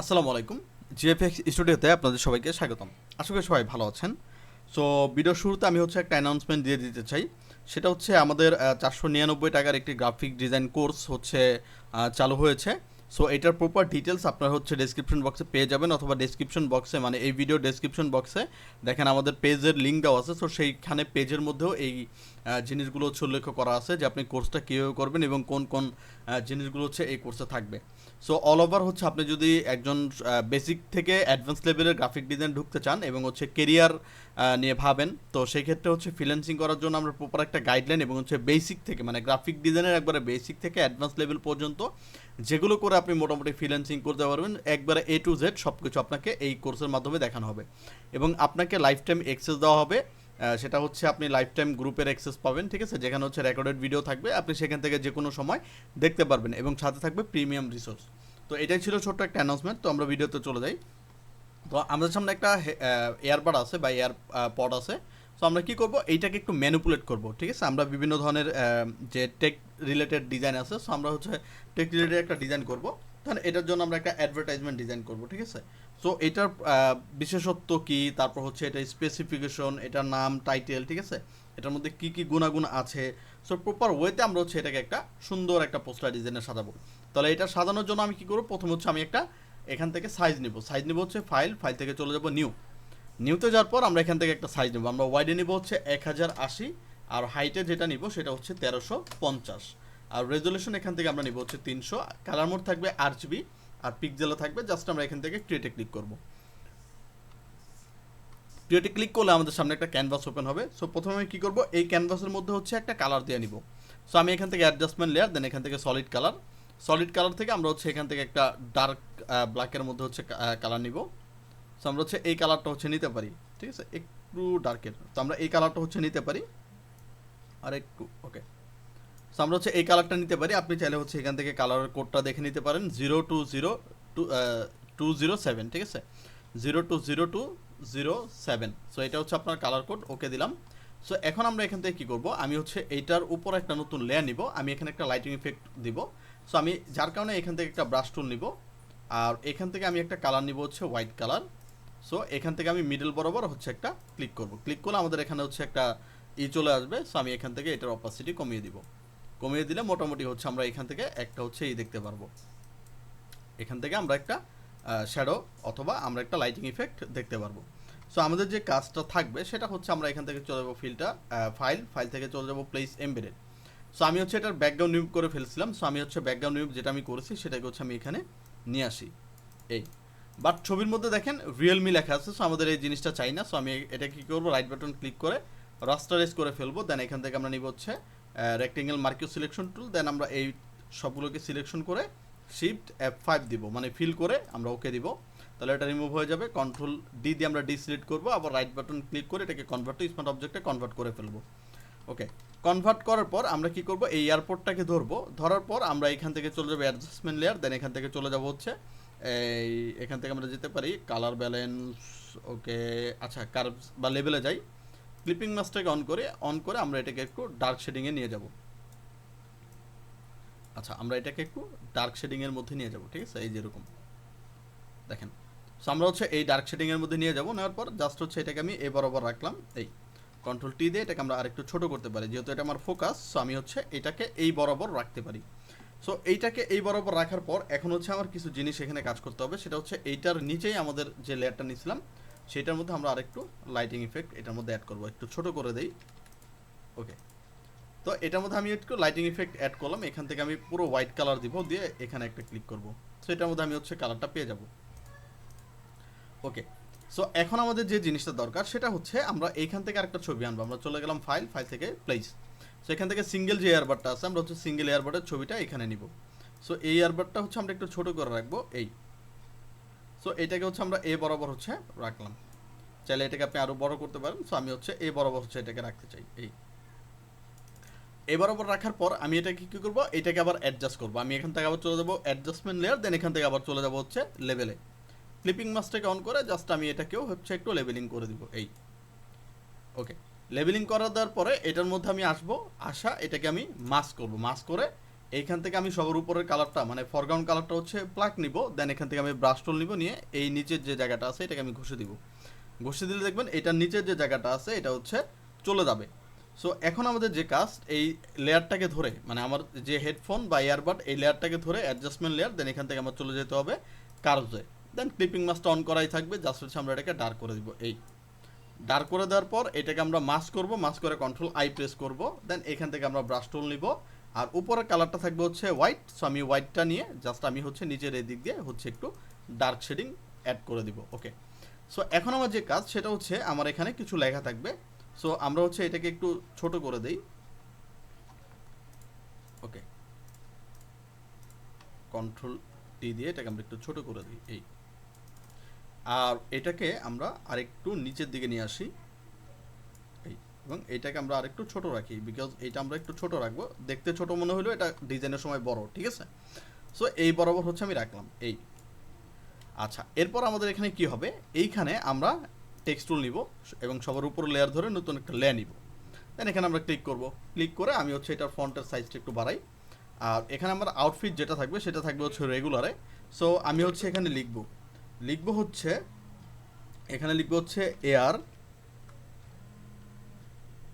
আসসালামু আলাইকুম। জিএফএক্স স্টুডিওতে আপনাদের সবাইকে স্বাগতম। আশা করি সবাই ভালো আছেন। সো ভিডিও শুরুতে আমি হচ্ছে একটা অ্যানাউন্সমেন্ট দিয়ে দিতে চাই। সেটা হচ্ছে আমাদের চারশো নিরানব্বই টাকার একটি গ্রাফিক ডিজাইন কোর্স হচ্ছে চালু হয়েছে। সো এটার প্রপার ডিটেলস আপনারা হচ্ছে ডেসক্রিপশন বক্সে পেয়ে যাবেন অথবা ডেসক্রিপশন বক্সে মানে এই ভিডিও ডেসক্রিপশন বক্সে দেখেন আমাদের পেজের লিঙ্ক দেওয়া আছে। সো সেইখানে পেজের মধ্যেও এই জিনিসগুলো হচ্ছে উল্লেখ করা আছে যে আপনি কোর্সটা কীভাবে করবেন এবং কোন কোন জিনিসগুলো হচ্ছে এই কোর্সে থাকবে। সো অল ওভার হচ্ছে আপনি যদি একজন বেসিক থেকে অ্যাডভান্স লেভেলের গ্রাফিক ডিজাইন ঢুকতে চান এবং হচ্ছে কেরিয়ার নিয়ে ভাবেন, তো সেই ক্ষেত্রে হচ্ছে ফ্রিল্যান্সিং করার জন্য আমরা প্রপার একটা গাইডলাইন এবং হচ্ছে বেসিক থেকে মানে গ্রাফিক ডিজাইনের একবারে বেসিক থেকে অ্যাডভান্স লেভেল পর্যন্ত যেগুলো করে আপনি মোটামুটি ফ্রিল্যান্সিং করতে পারবেন। একবারে এ টু জেড সব কিছু আপনাকে এই কোর্সের মাধ্যমে দেখানো হবে। এবং আপনাকে লাইফ টাইম অ্যাক্সেস দেওয়া হবে। সেটা হচ্ছে আপনি লাইফ টাইম গ্রুপের অ্যাক্সেস পাবেন, ঠিক আছে? যেখানে হচ্ছে রেকর্ডেড ভিডিও থাকবে। আপনি সেখান থেকে যে কোনো সময় দেখতে পারবেন এবং সাথে থাকবে প্রিমিয়াম রিসোর্স তো এটাই ছিল ছোট্ট একটা অ্যানাউন্সমেন্ট তো আমরা ভিডিওতে চলে যাই। তো আমাদের সামনে একটা এয়ারবাড আছে বা এয়ার পড আছে। তো আমরা কি করব? এইটাকে একটু ম্যানুপুলেট করব, ঠিক আছে? আমরা বিভিন্ন ধরনের যে টেক রিলেটেড ডিজাইন আছে সো আমরা হচ্ছে টেক রিলেটেড একটা ডিজাইন করব। তাহলে এটার জন্য আমরা একটা অ্যাডভার্টাইজমেন্ট ডিজাইন করব, ঠিক আছে? সো এটার বিশেষত্ব কি? তারপর হচ্ছে এটা স্পেসিফিকেশন এটার নাম টাইটেল ঠিক আছে? এটার মধ্যে কি কি গুণাগুণ আছে? সো প্রপার ওয়েতে আমরা হচ্ছে এটাকে একটা সুন্দর একটা পোস্টার ডিজাইনে সাজাবো। তাহলে এটা সাজানোর জন্য আমি কি করব? প্রথম হচ্ছে আমি একটা এখান থেকে সাইজ নিব। সাইজ নিব হচ্ছে ফাইল ফাইল থেকে চলে যাব নিউ নিউতে যাওয়ার পর আমরা এখান থেকে একটা সাইজ নেব। আমরা ওয়াইডে নিব হচ্ছে এক হাজার আশি, আর হাইটে যেটা নিব সেটা হচ্ছে তেরোশো পঞ্চাশ। আর রেজলিউশন এখান থেকে আমরা নিব হচ্ছে তিনশো। কালার মোড থাকবে আর জিবি আর পিকজেলও থাকবে জাস্ট আমরা এখান থেকে ক্রিয়েটে ক্লিক করব। ক্রিয়েটে ক্লিক করলে আমাদের সামনে একটা ক্যানভাস ওপেন হবে। সো প্রথমে আমি কী করব? এই ক্যানভাসের মধ্যে হচ্ছে একটা কালার দিয়ে নিব। সো আমি এখান থেকে অ্যাডজাস্টমেন্ট লেয়ার দেন এখান থেকে সলিড কালার সলিড কালার থেকে আমরা হচ্ছে এখান থেকে একটা ডার্ক ব্ল্যাকের মধ্যে হচ্ছে কালার নিব। সো আমরা হচ্ছে এই কালারটা হচ্ছে নিতে পারি। ঠিক আছে? একটু ডার্কের তো আমরা এই কালারটা হচ্ছে নিতে পারি। আর একটু ওকে সো আমরা হচ্ছে এই কালারটা নিতে পারি। আপনি চাইলে হচ্ছে এখান থেকে কালারের কোডটা দেখে নিতে পারেন। Zero two zero two two zero seven ঠিক আছে? Zero two zero two zero seven so এটা হচ্ছে আপনার কালার কোড ওকে দিলাম। সো এখন আমরা এখান থেকে কী করব? আমি হচ্ছে এইটার উপর একটা নতুন লেয়ার নিব। আমি এখানে একটা লাইটিং ইফেক্ট দিব। সো আমি যার কারণে এখান থেকে একটা ব্রাশ টুল নিব। আর এখান থেকে আমি একটা কালার নিব হচ্ছে হোয়াইট কালার সো এখান থেকে আমি মিডল বরাবর হচ্ছে একটা ক্লিক করব। ক্লিক করলে আমাদের এখানে হচ্ছে একটা ই চলে আসবে। সো আমি এখান থেকে এটার অপাসিটি কমিয়ে দিব। কমিয়ে দিলে মোটামুটি হচ্ছে আমরা এখান থেকে একটা হচ্ছে এই দেখতে পারব। এখান থেকে আমরা একটা শ্যাডো অথবা আমরা একটা লাইটিং ইফেক্ট দেখতে পারব। সো আমাদের যে কাজটা থাকবে সেটা হচ্ছে আমরা এখান থেকে চলে যাব ফিলটা ফাইল ফাইল থেকে চলে যাব প্লেস এমবেডেড সো আমি হচ্ছে এটার ব্যাকগ্রাউন্ড নিউব করে ফেলছিলাম। সো আমি হচ্ছে ব্যাকগ্রাউন্ড নিউব যেটা আমি করেছি সেটাকে হচ্ছে আমি এখানে নিয়ে আসি। এই। বাট ছবির মধ্যে দেখেন রিয়েলমি লেখা আছে সো আমাদের এই জিনিসটা চাই না সো আমি এটা কী করব রাইট বাটন ক্লিক করে রাস্টারাইজ করে ফেলব দেন এখান থেকে আমরা নিব হচ্ছে রেক্টেঙ্গেল মার্কিউ সিলেকশন টুল দেন আমরা এই সবগুলোকে সিলেকশন করে শিফট এফ ফাইভ দিব মানে ফিল করে আমরা ওকে দিব, তাহলে এটা রিমুভ হয়ে যাবে কন্ট্রোল ডি দিয়ে আমরা ডিসিলেক্ট করব, আবার রাইট বাটন ক্লিক করে এটাকে কনভার্ট টু স্মার্ট অবজেক্টে কনভার্ট করে ফেলব। ওকে কনভার্ট করার পর আমরা কি করব, এই এয়ারপোর্টটাকে ধরবো, ধরার পর আমরা এখান থেকে চলে যাব অ্যাডজাস্টমেন্ট লেয়ার দেন এখান থেকে চলে যাব হচ্ছে এই, এখান থেকে আমরা যেতে পারি কালার ব্যালেন্স ওকে আচ্ছা কার্ভস বা লেভেলে যাই। ক্লিপিং মাস্কটাকে অন করে অন করে আমরা এটাকে একটু ডার্ক শেডিংয়ে নিয়ে যাব। আচ্ছা আমরা এটাকে একটু ডার্ক শেডিংয়ের মধ্যে নিয়ে যাব, ঠিক আছে? এই যেরকম দেখেন সো আমরা হচ্ছে এই ডার্ক শেডিংয়ের মধ্যে নিয়ে যাব, নেওয়ার পর জাস্ট হচ্ছে এটাকে আমি এ বরাবর রাখলাম, এই কন্ট্রোল টি দিয়ে এটাকে আমরা আরেকটু ছোট করতে পারি। যেহেতু এটা আমার ফোকাস সো আমি হচ্ছে এটাকে এই বরাবর রাখতে পারি। সো এইটাকে এই বরাবর রাখার পর এখন হচ্ছে আমার কিছু জিনিস এখানে কাজ করতে হবে। সেটা হচ্ছে এইটার নিচেই আমাদের যে লেয়ারটা নিয়েছিলাম, সেটার মধ্যে আমরা আরেকটু লাইটিং ইফেক্ট এটার মধ্যে অ্যাড করব। একটু ছোট করে দেই। ওকে তো এটার মধ্যে আমি একটু লাইটিং ইফেক্ট অ্যাড করলাম। এখান থেকে আমি পুরো হোয়াইট কালার দিব, দিয়ে এখানে একটা ক্লিক করব। সো এটার মধ্যে আমি হচ্ছে কালারটা পেয়ে যাব। ওকে সো এখন আমাদের যে জিনিসটা দরকার, সেটা হচ্ছে আমরা এইখান থেকে আরেকটা ছবি আনব। আমরা চলে গেলাম ফাইল ফাইল থেকে প্লেস সো এখান থেকে সিঙ্গেল যে এয়ারবাডটা আছে, আমরা হচ্ছে সিঙ্গেল এয়ারবাডের ছবিটা এখানে নিব। সো এই এয়ারবাডটা হচ্ছে আমরা একটু ছোট করে রাখব, এই। সো এটাকে হচ্ছে আমরা এ বরাবর হচ্ছে রাখলাম। চাইলে এটাকে আপনি আরও বড় করতে পারেন সো আমি হচ্ছে এ বরাবর হচ্ছে এটাকে রাখতে চাই, এই। এ বরাবর রাখার পর আমি এটাকে কী করব, এটাকে আবার অ্যাডজাস্ট করব। আমি এখান থেকে আবার চলে যাব অ্যাডজাস্টমেন্ট লেয়ার দেন এখান থেকে আবার চলে যাব হচ্ছে লেভেলে ক্লিপিং মাস্কটাকে অন করে জাস্ট আমি এটাকেও হচ্ছে একটু লেভেলিং করে দিব, এই। ওকে লেভেলিং করা দেওয়ার পরে এটার মধ্যে আমি আসব, আসা, এটাকে আমি মাস্ক করব। মাস্ক করে এইখান থেকে আমি সবার উপরের কালারটা মানে ফরগ্রাউন্ড কালারটা হচ্ছে প্লাক নিব দেন এখান থেকে আমি ব্রাশ টুল নিব, নিয়ে এই নিচের যে জায়গাটা আছে এটাকে আমি ঘষে দিব। ঘষে দিলে দেখবেন এটার নিচের যে জায়গাটা আছে, এটা হচ্ছে চলে যাবে। সো এখন আমাদের যে কাজ এই লেয়ারটাকে ধরে মানে আমার যে হেডফোন বা ইয়ারবাড এই লেয়ারটাকে ধরে অ্যাডজাস্টমেন্ট লেয়ার দেন এখান থেকে আমার চলে যেতে হবে কার্ভে দেন ক্লিপিং মাস্কটা অন করাই থাকবে জাস্ট হচ্ছে আমরা এটাকে ডার্ক করে দিব, এই। ডার্ক করে দেওয়ার পর এটাকে আমরা মাস্ক করব মাস্ক করে কন্ট্রোল আই প্রেস করব দেন এখান থেকে আমরা ব্রাশ টুল নিব। আর উপরের কালারটা থাকবে হচ্ছে হোয়াইট সো আমি হোয়াইটটা নিয়ে জাস্ট আমি হচ্ছে নিচের এদিক দিয়ে হচ্ছে একটু ডার্ক শেডিং অ্যাড করে দিব ওকে সো এখন আমার যে কাজ, সেটা হচ্ছে আমার এখানে কিছু লেখা থাকবে। সো আমরা হচ্ছে এটাকে একটু ছোট করে দেই। ওকে কন্ট্রোল টি দিয়ে এটাকে আমরা একটু ছোট করে দিই, এই। আর এটাকে আমরা আরেকটু নিচের দিকে নিয়ে আসি। এবং এটাকে আমরা আরেকটু ছোট রাখি বিকজ এটা আমরা একটু ছোট রাখব। দেখতে ছোট মনে হলেও এটা ডিজাইনের সময় বড়, ঠিক আছে? সো এই বরাবর হচ্ছে আমি রাখলাম, এই। আচ্ছা এরপর আমাদের এখানে কি হবে? এইখানে আমরা টেক্সট টুল নিব এবং সবার উপর লেয়ার ধরে নতুন একটা লেয়ার নিব। দেন এখানে আমরা ক্লিক করব। ক্লিক করে আমি হচ্ছে এটার ফন্টের সাইজটা একটু বাড়াই। আর এখানে আমার আউটফিট যেটা থাকবে সেটা থাকবে হচ্ছে রেগুলারে সো আমি হচ্ছে এখানে লিখব লিখব হচ্ছে, এখানে লিখব হচ্ছে air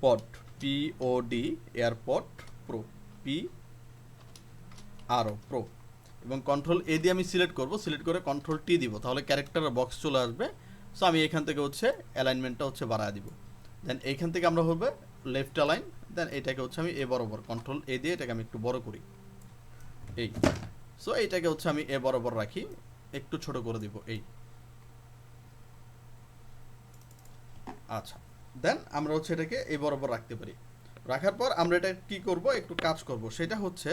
pod P O D AirPod pro P আরও প্রো। এবং কন্ট্রোল এ দিয়ে আমি সিলেক্ট করব সিলেক্ট করে কন্ট্রোল টি দিব, তাহলে ক্যারেক্টারের বক্স চলে আসবে। সো আমি এখান থেকে হচ্ছে অ্যালাইনমেন্টটা হচ্ছে বাড়ায় দিব। দেন এইখান থেকে আমরা হবে লেফট অ্যালাইন দেন এটাকে হচ্ছে আমি এ বরাবর কন্ট্রোল এ দিয়ে এটাকে আমি একটু বড় করি। এই। সো এইটাকে হচ্ছে আমি এ বরাবর রাখি। একটু ছোট করে দিব, এই। আচ্ছা দেন আমরা হচ্ছে এটাকে এই বরাবর রাখতে পারি। রাখার পর আমরা এটা কি করব? একটু কাজ করব। সেটা হচ্ছে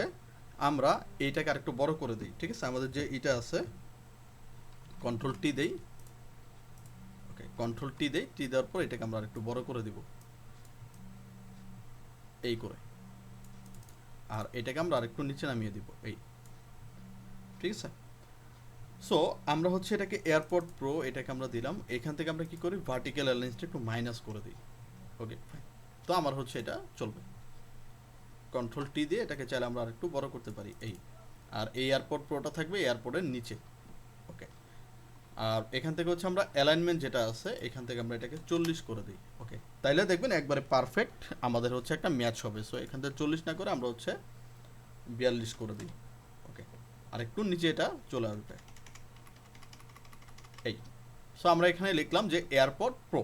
আমরা এইটাকে আরেকটু বড় করে দিই, ঠিক আছে? আমাদের যে এটা আছে কন্ট্রোল টি দেই। ওকে কন্ট্রোল টি দেই। টি দেওয়ার পর এটাকে আমরা আরেকটু বড় করে দিব। এই করে। আর এটাকে আমরা আরেকটু নিচে নামিয়ে দিব, এই। ঠিক আছে? সো আমরা হচ্ছে এটাকে এয়ারপোর্ট প্রো এটাকে আমরা দিলাম। এখান থেকে আমরা কি করি? ভার্টিক্যাল অ্যালায়েন্সটা একটু মাইনাস করে দিই। ওকে তো আমার হচ্ছে এটা চলবে। কন্ট্রোল টি দিয়ে এটাকে চাইলে আমরা আরেকটু বড় করতে পারি। এই। আর এই এয়ারপোর্ট প্রোটা থাকবে এয়ারপোর্টের নিচে। ওকে আর এখান থেকে হচ্ছে আমরা অ্যালাইনমেন্ট যেটা আছে, এখান থেকে আমরা এটাকে চল্লিশ করে দিই। ওকে তাইলে দেখবেন একবারে পারফেক্ট আমাদের হচ্ছে একটা ম্যাচ হবে। সো এখান থেকে চল্লিশ না করে আমরা হচ্ছে বিয়াল্লিশ করে দিই। ওকে আর একটু নিচে এটা চলে আসবে। এই সো আমরা এখানে লিখলাম যে এয়ারপড প্রো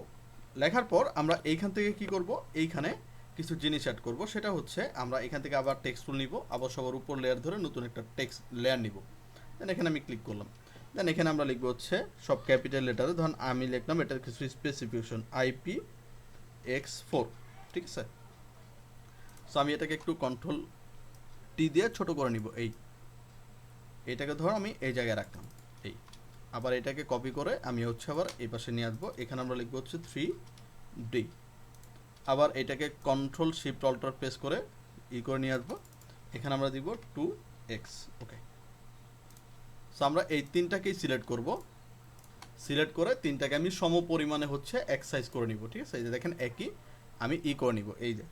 লেখার পর আমরা এইখান থেকে কি করব? এইখানে কিছু জিনিস অ্যাড করব। সেটা হচ্ছে আমরা এখান থেকে আবার টেক্সট টুল নিব, আবার সবার উপর লেয়ার ধরে নতুন একটা টেক্সট লেয়ার নিব। দেন এখানে আমি ক্লিক করলাম। দেন এখানে আমরা লিখব হচ্ছে সব ক্যাপিটাল লেটারে ধরুন আমি লিখলাম এটার কিছু স্পেসিফিকেশন আইপি এক্স ফোর ঠিক আছে? সো আমি এটাকে একটু কন্ট্রোল টি দিয়ে ছোট করে নিব। এই। এটাকে ধর আমি এই জায়গায় রাখলাম। এই। আবার এটাকে কপি করে আমি হচ্ছে আবার এই পাশে নিয়ে আসব। এখানে আমরা লিখব হচ্ছে থ্রি ডি আবার এটাকে কন্ট্রোল শিফট অল্টার প্রেস করে ই করে নিয়ে আসব। এখানে আমরা দিব টু এক্স ওকে সো আমরা এই তিনটাকেই সিলেক্ট করব। সিলেক্ট করে তিনটাকে আমি সম পরিমাণে হচ্ছে এক্সাইজ করে নিব, ঠিক আছে? এই যে দেখেন একই, আমি ই করে নিব, এই যে।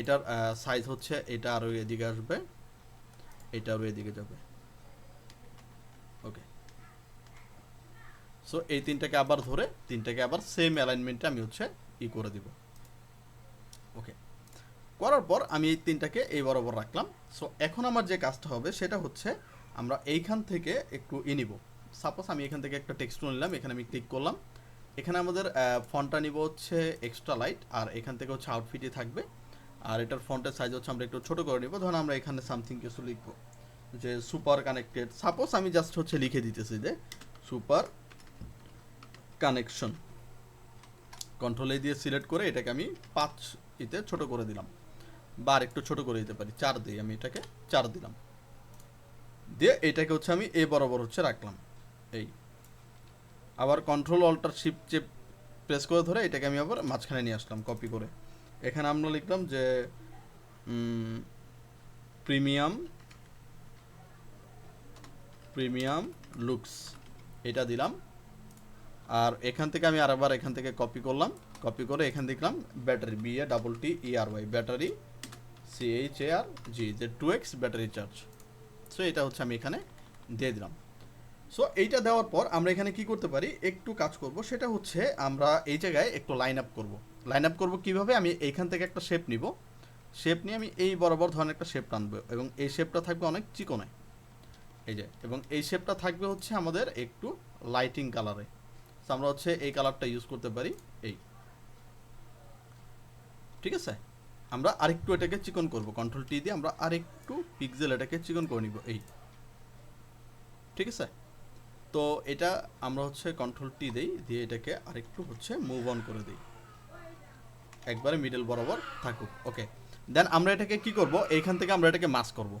এটার সাইজ হচ্ছে, এটা আরও এদিকে আসবে, এটা আরও এদিকে যাবে ওকে সো এই তিনটাকে আবার ধরে, তিনটাকে আবার সেম অ্যালাইনমেন্টে আমি হচ্ছে ই করে দিব। ওকে করার পর আমি এই তিনটাকে এই বরাবর রাখলাম। সো এখন আমার যে কাজটা হবে, সেটা হচ্ছে আমরা এইখান থেকে একটু ই নিব। সাপোজ আমি এখান থেকে একটা টেক্সট নিলাম, এখানে আমি ক্লিক করলাম। এখানে আমাদের ফন্টটা নিব হচ্ছে এক্সট্রা লাইট আর এখান থেকে হচ্ছে আউটফিটই থাকবে। আর এটার ফন্টের সাইজ হচ্ছে আমরা একটু ছোটো করে নিব। ধরুন আমরা এখানে সামথিং কিছু লিখব, যে সুপার কানেক্টেড সাপোজ আমি জাস্ট হচ্ছে লিখে দিতেছি যে সুপার কানেকশন কন্ট্রোল দিয়ে সিলেক্ট করে এটাকে আমি পাঁচ ইতে ছোট করে দিলাম। বা একটু ছোট করে দিতে পারি, চার দিই আমি এটাকে চার দিলাম। দিয়ে এটাকে হচ্ছে আমি এ বরাবর হচ্ছে রাখলাম। এই। আবার কন্ট্রোল অল্টার শিফট চেপ প্রেস করে ধরে এটাকে আমি আবার মাঝখানে নিয়ে আসলাম কপি করে। এখানে আমরা লিখলাম যে প্রিমিয়াম প্রিমিয়াম লুকস এটা দিলাম। আর এখান থেকে আমি আরেকবার এখান থেকে কপি করলাম। কপি করে এখান দেখলাম battery B A double T E R Y battery C H A R G যে two X battery charge so এটা হচ্ছে আমি এখানে দিয়ে দিলাম। সো এইটা দেওয়ার পর আমরা এখানে কি করতে পারি? একটু কাজ করব, সেটা হচ্ছে আমরা এই জায়গায় একটু লাইন আপ করব। লাইন আপ করব কীভাবে? আমি এইখান থেকে একটা শেপ নিব। শেপ নিয়ে আমি এই বরাবর ধরনের একটা শেপ টানবো এবং এই শেপটা থাকবে অনেক চিকনে। এই যে, এবং এই শেপটা থাকবে হচ্ছে আমাদের একটু লাইটিং কালারে তো আমরা হচ্ছে এই কালারটা ইউজ করতে পারি, এই। ঠিক আছে? আমরা আরেকটু এটাকে চিকন করব। কন্ট্রোল টি দিয়ে আমরা আরেকটু পিক্সেল এটাকে চিকন করে নিব, এই। ঠিক আছে? তো এটা আমরা হচ্ছে কন্ট্রোল টি দেই, দিয়ে এটাকে আরেকটু হচ্ছে মুভ অন করে দিই। একবারে মিডল বরাবর থাকুক ওকে দেন আমরা এটাকে কি করব? এইখান থেকে আমরা এটাকে মাস্ক করব।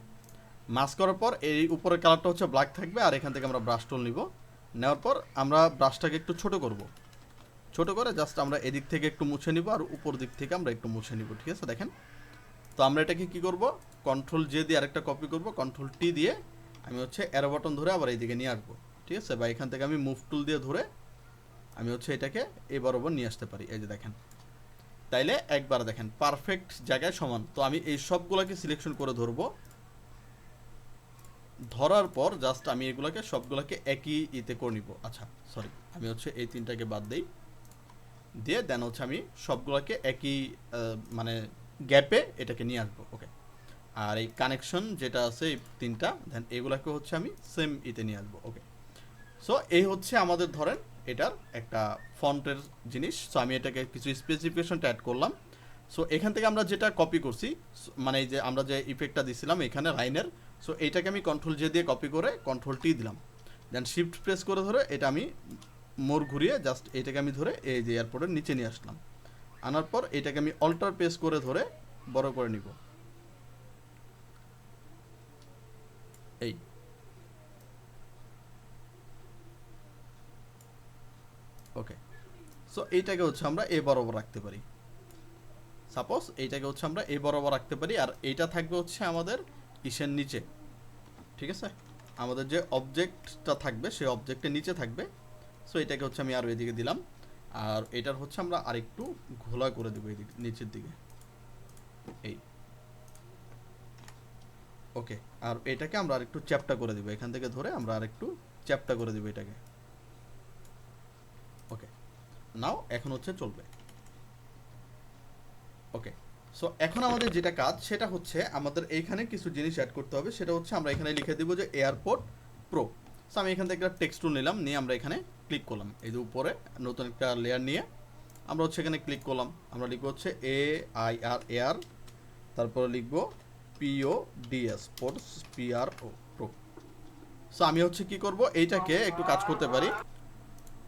মাস করার পর এই উপরের কালারটা হচ্ছে ব্ল্যাক থাকবে, আর এখান থেকে আমরা ব্রাশ টুল নিব। নেওয়ার পর আমরা ব্রাশটাকে একটু ছোট করব। ছোট করে জাস্ট আমরা এদিক থেকে একটু মুছে নিব আর উপর দিক থেকে আমরা একটু মুছে নিব, ঠিক আছে? দেখেন? তো আমরা এটাকে কি করব? কন্ট্রোল জে দিয়ে আরেকটা কপি করব কন্ট্রোল টি দিয়ে আমি হচ্ছে অ্যারো বাটন ধরে আবার এইদিকে নিয়ে আসব, ঠিক আছে? বা এখান থেকে আমি মুভ টুল দিয়ে ধরে আমি হচ্ছে এটাকে এই বরাবর নিয়ে আসতে পারি, এই যে দেখেন। তাইলে একবার দেখেন পারফেক্ট জায়গায় সমান। তো আমি এই সবগুলোকে সিলেকশন করে ধরবো। ধরার পর জাস্ট আমি এগুলোকে সবগুলোকে একই ইতে করে নিব। আচ্ছা সরি আমি হচ্ছে এই তিনটাকে বাদ দেই। দিয়ে দেন হচ্ছে আমি সবগুলোকে একই মানে গ্যাপে এটাকে নিয়ে আসব ওকে আর এই কানেকশন যেটা আছে এই তিনটা দেন এগুলোকে হচ্ছে আমি সেম ইতে নিয়ে আসব ওকে সো এই হচ্ছে আমাদের ধরেন এটার একটা ফন্টের জিনিস। সো আমি এটাকে কিছু স্পেসিফিকেশনটা অ্যাড করলাম। সো এখান থেকে আমরা যেটা কপি করছি মানে যে আমরা যে ইফেক্টটা দিছিলাম, এখানে লাইনের সো এইটাকে আমি কন্ট্রোল জে দিয়ে কপি করে কন্ট্রোল টি দিলাম। দেন শিফট প্রেস করে ধরে এটা আমি মোর ঘুরিয়ে জাস্ট এটাকে আমি ধরে এই যে এয়ারপোর্টের নিচে নিয়ে আসলাম। আনার পর এটাকে আমি অল্টার প্রেস করে ধরে বড় করে নিব। এই। ওকে সো এইটাকে হচ্ছে আমরা এ বরাবর রাখতে পারি। সাপোজ এইটাকে হচ্ছে আমরা এ বরাবর রাখতে পারি আর এইটা থাকবে হচ্ছে আমাদের ইসের নিচে, ঠিক আছে? আমাদের যে অবজেক্টটা থাকবে, সেই অবজেক্টের নিচে থাকবে। সো এটাকে হচ্ছে আমি আরও এদিকে দিলাম। আর এটার হচ্ছে আমরা আরেকটু ঘোলা করে দেবো এদিকে, নিচের দিকে। এই। ওকে আর এটাকে আমরা আরেকটু চ্যাপটা করে দেবো। এখান থেকে ধরে আমরা আরেকটু চ্যাপটা করে দেবো এটাকে। ওকে নাও এখন হচ্ছে চলবে। ওকে সো এখন আমাদের যেটা কাজ, সেটা হচ্ছে আমাদের এইখানে কিছু জিনিস অ্যাড করতে হবে। সেটা হচ্ছে আমরা এখানে লিখে দিব যে এয়ারপোর্ট প্রো সো আমি এখান থেকে একটা টেক্সট নিলাম, নিয়ে আমরা এখানে ক্লিক করলাম। এই যে উপরে, নতুন একটা লেয়ার নিয়ে আমরা হচ্ছে এখানে ক্লিক করলাম। আমরা লিখব হচ্ছে এ আই আর এয়ার তারপরে লিখব PO DS sports PR O pro so আমি হচ্ছে কি করব? এইটাকে একটু কাজ করতে পারি।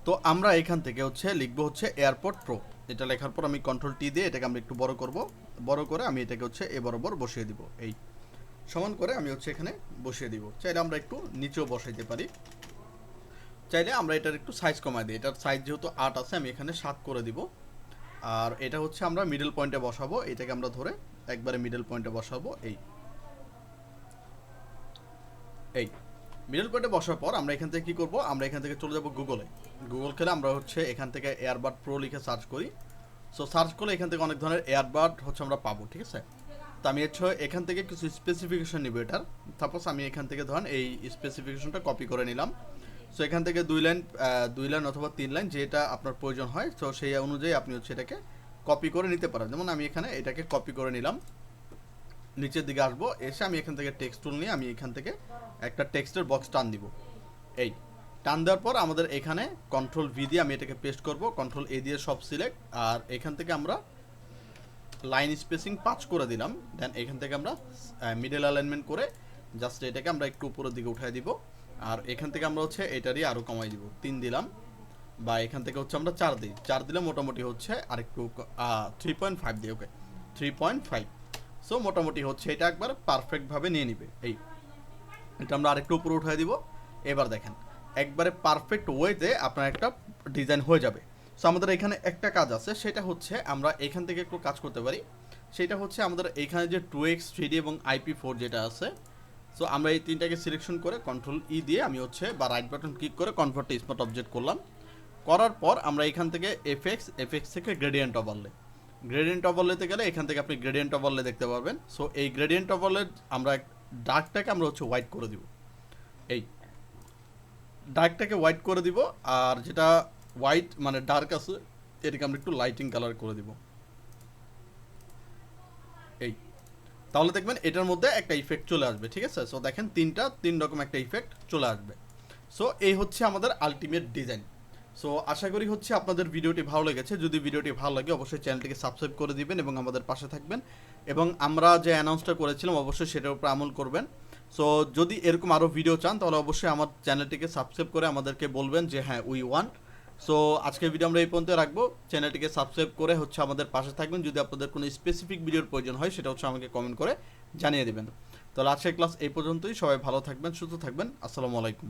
তো আমরা এখান থেকে হচ্ছে লিখব হচ্ছে এয়ারপোর্ট প্রো এটা লেখার পর আমি কন্ট্রোল টি দিয়ে এটাকে আমরা একটু বড় করব। বড় করে আমি এটাকে হচ্ছে এ বরাবর বসিয়ে দিব। এই সমান করে আমি হচ্ছে এখানে বসিয়ে দিব। চাইলে আমরা একটু নিচেও বসাইতে পারি। চাইলে আমরা এটার একটু সাইজ কমাই দিই। এটার সাইজ যেহেতু আট আছে, আমি এখানে সাত করে দিব। আর এটা হচ্ছে আমরা মিডল পয়েন্টে বসাবো। এটাকে আমরা ধরে একবারে মিডল পয়েন্টে বসাবো। এই। এই। মিডল পয়েন্টে বসার পর আমরা এখান থেকে কি করব? আমরা এখান থেকে চলে যাব গুগলে গুগল খেলে আমরা হচ্ছে এখান থেকে এয়ারবাড প্রো লিখে সার্চ করি। সো সার্চ করলে এখান থেকে অনেক ধরনের এয়ারবাড হচ্ছে আমরা পাবো, ঠিক আছে? তো আমি হচ্ছে এখান থেকে কিছু স্পেসিফিকেশন নিব এটার। সাপোজ আমি এখান থেকে ধরেন এই স্পেসিফিকেশনটা কপি করে নিলাম। সো এখান থেকে দুই লাইন দুই লাইন অথবা তিন লাইন যেটা আপনার প্রয়োজন হয়, তো সেই অনুযায়ী আপনি হচ্ছে এটাকে কপি করে নিতে পারেন। যেমন আমি এখানে এটাকে কপি করে নিলাম। নিচের দিকে আসব, এসে আমি এখান থেকে টেক্সট টুল নিয়ে আমি এখান থেকে একটা টেক্সটের বক্স টান দিব। এই। টান দেওয়ার পর আমাদের এখানে কন্ট্রোল ভি দিয়ে আমি এটাকে পেস্ট করব। কন্ট্রোল এ দিয়ে সব সিলেক্ট আর এখান থেকে আমরা লাইন স্পেসিং পাঁচ করে দিলাম। দেন এখান থেকে আমরা মিডল অ্যালাইনমেন্ট করে জাস্ট এটাকে আমরা একটু উপরের দিকে উঠাই দিব। আর এখান থেকে আমরা হচ্ছে এটারই আরও কমাই দিব। তিন দিলাম। বা এখান থেকে হচ্ছে আমরা চার দিই। চার দিলে মোটামুটি হচ্ছে আরেকটু থ্রি পয়েন্ট ফাইভ দিই okay three point five so মোটামুটি হচ্ছে এটা একবার পারফেক্টভাবে নিয়ে নিবে। এই। এটা আমরা আরেকটু উপরে উঠাই দিব। এবার দেখেন। একবারে পারফেক্ট ওয়েতে আপনার একটা ডিজাইন হয়ে যাবে। সো আমাদের এখানে একটা কাজ আছে, সেটা হচ্ছে আমরা এখান থেকে একটু কাজ করতে পারি। সেটা হচ্ছে আমাদের এখানে যে টু এক্স থ্রি এবং আইপি ফোর যেটা আছে সো আমরা এই তিনটাকে সিলেকশন করে কন্ট্রোল ই দিয়ে আমি হচ্ছে বা রাইট বাটন ক্লিক করে কনভার্ট স্মার্ট অবজেক্ট করলাম। করার পর আমরা এখান থেকে এফএক্স এফএক্স থেকে গ্রেডিয়েন্ট ওভারলে গ্রেডিয়েন্ট ওভারলেতে গেলে এখান থেকে আপনি গ্রেডিয়েন্ট ওভারলে দেখতে পারবেন। সো এই গ্রেডিয়েন্ট ওভারলে আমরা ডার্কটাকে আমরা হচ্ছে হোয়াইট করে দিব। এই। ডার্কটাকে হোয়াইট করে দিব, আর যেটা হোয়াইট মানে ডার্ক আছে, এটাকে আমরা একটু লাইটিং কালার করে দিব। এই। তাহলে দেখবেন এটার মধ্যে একটা ইফেক্ট চলে আসবে, ঠিক আছে? সো দেখেন তিনটা, তিন রকম একটা ইফেক্ট চলে আসবে। সো এই হচ্ছে আমাদের আলটিমেট ডিজাইন সো আশা করি হচ্ছে আপনাদের ভিডিওটি ভালো লেগেছে। যদি ভিডিওটি ভালো লাগে, অবশ্যই চ্যানেলটিকে সাবস্ক্রাইব করে দিবেন এবং আমাদের পাশে থাকবেন। এবং আমরা যে অ্যানাউন্সটা করেছিলাম, অবশ্যই সেটার উপর আমল করবেন। সো যদি এরকম আরও ভিডিও চান, তাহলে অবশ্যই আমার চ্যানেলটিকে সাবস্ক্রাইব করে আমাদেরকে বলবেন যে হ্যাঁ উই ওয়ান সো আজকের ভিডিও আমরা এই পর্যন্ত রাখব। চ্যানেলটিকে সাবস্ক্রাইব করে হচ্ছে আমাদের পাশে থাকবেন। যদি আপনাদের কোনো স্পেসিফিক ভিডিওর প্রয়োজন হয়, সেটা হচ্ছে আমাকে কমেন্ট করে জানিয়ে দেবেন। তাহলে আজকের ক্লাস এই পর্যন্তই। সবাই ভালো থাকবেন, সুস্থ থাকবেন। আসসালামু আলাইকুম।